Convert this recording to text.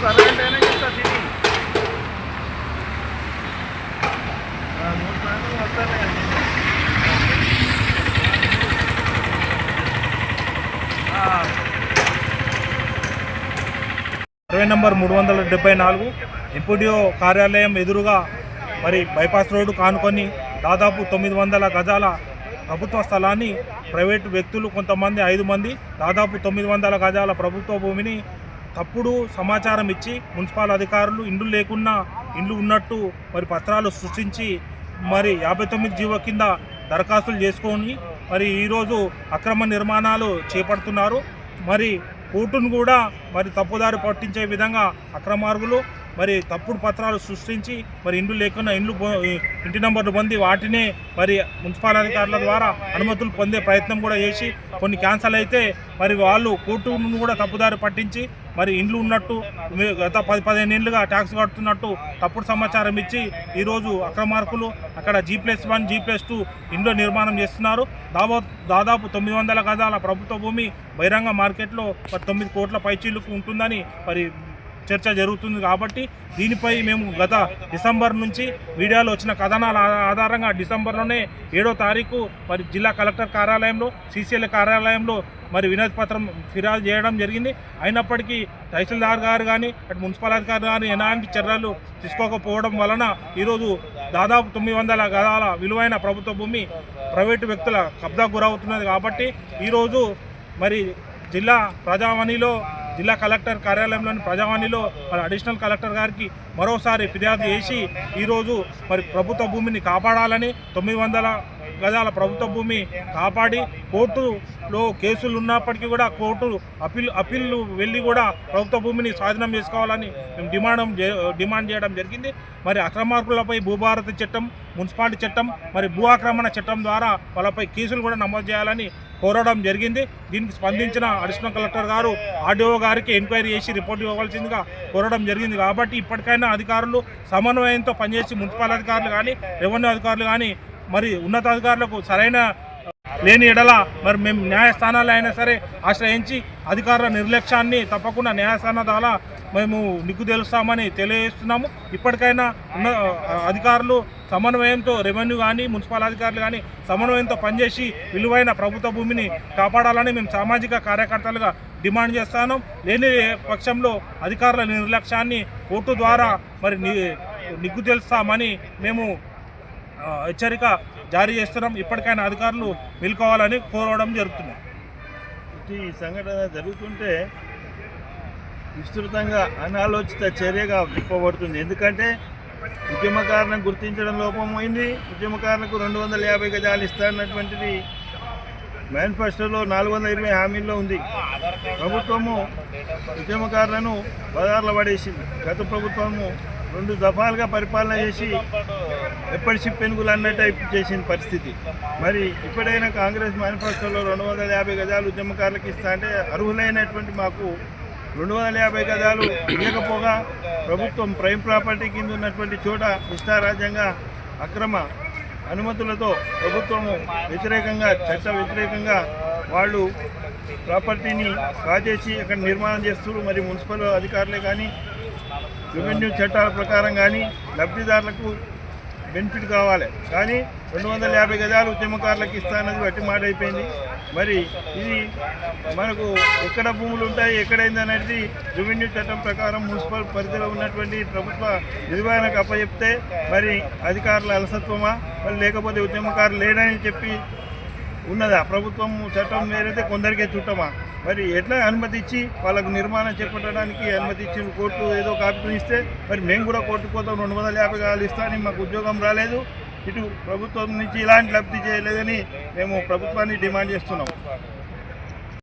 Survey number మూడు వందల డెబ్బై నాలుగు ఎంపీడీఓ కార్యాలయం ఎదురుగా మరి బైపాస్ రోడ్డు కానుకొని దాదాపు తొమ్మిది వందల గజాల ప్రభుత్వ స్థలాన్ని ప్రైవేటు వ్యక్తులు కొంతమంది ఐదు మంది దాదాపు తొమ్మిది వందల గజాల ప్రభుత్వ భూమిని తప్పుడు సమాచారం ఇచ్చి మున్సిపల్ అధికారులు ఇండ్లు లేకున్నా ఇండ్లు ఉన్నట్టు మరి పత్రాలు సృష్టించి మరి యాభై తొమ్మిది జీవో కింద దరఖాస్తులు చేసుకొని మరి ఈరోజు అక్రమ నిర్మాణాలు చేపడుతున్నారు. మరి కోర్టును కూడా మరి తప్పుదారి పట్టించే విధంగా అక్రమార్గులు మరి తప్పుడు పత్రాలు సృష్టించి మరి ఇండ్లు లేకుండా ఇండ్లు ఇంటి నంబర్లు పొంది వాటినే మరి మున్సిపల్ అధికారుల ద్వారా అనుమతులు పొందే ప్రయత్నం కూడా చేసి కొన్ని క్యాన్సల్ అయితే మరి వాళ్ళు కోర్టును కూడా తప్పుదారి పట్టించి మరి ఇండ్లు ఉన్నట్టు గత పది పదిహేను ఏళ్ళుగా ట్యాక్స్ కడుతున్నట్టు తప్పుడు సమాచారం ఇచ్చి ఈరోజు అక్రమార్కులు అక్కడ G plus one G plus two ఇండ్లు నిర్మాణం చేస్తున్నారు. దాదాపు దాదాపు తొమ్మిది వందల గజాల ప్రభుత్వ భూమి బహిరంగ మార్కెట్లో మరి తొమ్మిది కోట్ల పైచీలకు ఉంటుందని మరి చర్చ జరుగుతుంది కాబట్టి దీనిపై మేము గత డిసెంబర్ నుంచి మీడియాలో వచ్చిన కథనాల ఆధారంగా డిసెంబర్లోనే ఏడో తారీఖు మరి జిల్లా కలెక్టర్ కార్యాలయంలో సీసీఎల్ కార్యాలయంలో మరి వినతి పత్రం ఫిర్యాదు చేయడం జరిగింది. అయినప్పటికీ తహసీల్దార్ గారు కానీ అటు మున్సిపల్ అధికారి కానీ ఎలాంటి చర్యలు తీసుకోకపోవడం వలన ఈరోజు దాదాపు తొమ్మిది వందల గదాల విలువైన ప్రభుత్వ భూమి ప్రైవేటు వ్యక్తుల కబ్జా గురవుతున్నది కాబట్టి ఈరోజు మరి జిల్లా ప్రజావాణిలో జిల్లా కలెక్టర్ కార్యాలయంలోని ప్రజావాణిలో మరి అడిషనల్ కలెక్టర్ గారికి మరోసారి ఫిర్యాదు చేసి ఈరోజు మరి ప్రభుత్వ భూమిని కాపాడాలని తొమ్మిది వందల గజాల ప్రభుత్వ భూమి కాపాడి కోర్టులో కేసులు ఉన్నప్పటికీ కూడా కోర్టు అప్పీల్ అప్పీల్ వెళ్ళి కూడా ప్రభుత్వ భూమిని స్వాధీనం చేసుకోవాలని మేము డిమాండ్ డిమాండ్ చేయడం జరిగింది. మరి అక్రమార్కులపై భూభారతి చట్టం మున్సిపాలిటీ చట్టం మరి భూ ఆక్రమణ చట్టం ద్వారా వాళ్ళపై కేసులు కూడా నమోదు చేయాలని కోరడం జరిగింది. దీనికి స్పందించిన అడిషనల్ కలెక్టర్ గారు ఆర్డీఓ గారికి ఎంక్వైరీ చేసి రిపోర్ట్ ఇవ్వవలసిందిగా కోరడం జరిగింది. కాబట్టి ఇప్పటికైనా అధికారులు సమన్వయంతో పనిచేసి మున్సిపల్ అధికారులు కానీ రెవెన్యూ అధికారులు కానీ మరి ఉన్నతాధికారులకు సరైన లేని ఎడల మరి మేము న్యాయస్థానాలు అయినా సరే ఆశ్రయించి అధికారుల నిర్లక్ష్యాన్ని తప్పకుండా న్యాయస్థానం ద్వారా మేము నిగ్గు తెలుస్తామని తెలియజేస్తున్నాము. ఇప్పటికైనా ఉన్న అధికారులు సమన్వయంతో రెవెన్యూ కానీ మున్సిపల్ అధికారులు కానీ సమన్వయంతో పనిచేసి విలువైన ప్రభుత్వ భూమిని కాపాడాలని మేము సామాజిక కార్యకర్తలుగా డిమాండ్ చేస్తాను. లేని పక్షంలో అధికారుల నిర్లక్ష్యాన్ని కోర్టు ద్వారా మరి నిగ్గు తెలుస్తామని మేము హెచ్చరిక జారీ చేస్తున్నాం. ఇప్పటికైనా అధికారులు మేల్కోవాలని కోరడం జరుగుతుంది. ఈ సంఘటన జరుగుతుంటే విస్తృతంగా అనాలోచిత చర్యగా విప్పబడుతుంది ఎందుకంటే ఉద్యమకారులను గుర్తించడం లోపమైంది. ఉద్యమకారులకు రెండు వందల యాభై గజాలు ఇస్తానటువంటిది మేనిఫెస్టోలో నాలుగు వందల ఇరవై హామీల్లో ఉంది. ప్రభుత్వము ఉద్యమకారులను బజార్లో పడేసింది. గత ప్రభుత్వము రెండు దఫాలుగా పరిపాలన చేసి ఎప్పటి చిప్పెనుగులు అన్నట్టు చేసిన పరిస్థితి. మరి ఇప్పుడైనా కాంగ్రెస్ మేనిఫెస్టోలో రెండు వందల యాభై గజాలు ఉద్యమకారులకు ఇస్తా అంటే అర్హులైనటువంటి మాకు రెండు వందల యాభై గజాలు ఇవ్వకపోగా ప్రభుత్వం ప్రైమ్ ప్రాపర్టీ కింద ఉన్నటువంటి చోట నిష్ఠారాజ్యంగా అక్రమ అనుమతులతో ప్రభుత్వము వ్యతిరేకంగా చట్ట వ్యతిరేకంగా వాళ్ళు ప్రాపర్టీని కాజేసి అక్కడ నిర్మాణం చేస్తున్నారు. మరి మున్సిపల్ అధికారులే కానీ రెవెన్యూ చట్టాల ప్రకారం కానీ లబ్ధిదారులకు బెనిఫిట్ కావాలి. కానీ రెండు వందల యాభై గజాలు ఉద్యమకారులకు ఇస్తానది వట్టి మాట అయిపోయింది. మరి ఇది మనకు ఎక్కడ భూములు ఉంటాయి ఎక్కడైంది అనేది రెవెన్యూ చట్టం ప్రకారం మున్సిపల్ పరిధిలో ఉన్నటువంటి ప్రభుత్వ నిర్వహణకు అప్పచెప్తే మరి అధికారుల అలసత్వమా? మరి లేకపోతే ఉద్యమకారులు లేడని చెప్పి ఉన్నదా? ప్రభుత్వం చట్టం వేరైతే కొందరికే చుట్టమా? మరి ఎట్లా అనుమతి ఇచ్చి వాళ్ళకు నిర్మాణం చేపట్టడానికి అనుమతి ఇచ్చి కోర్టు ఏదో కాపీ ఇస్తే మరి మేము కూడా కోర్టు పోతాం రెండు వందల యాభై కాలు ఇస్తానని మాకు ఉద్యోగం రాలేదు. ఇటు ప్రభుత్వం నుంచి ఇలాంటి లబ్ధి చేయలేదని మేము ప్రభుత్వాన్ని డిమాండ్ చేస్తున్నాం.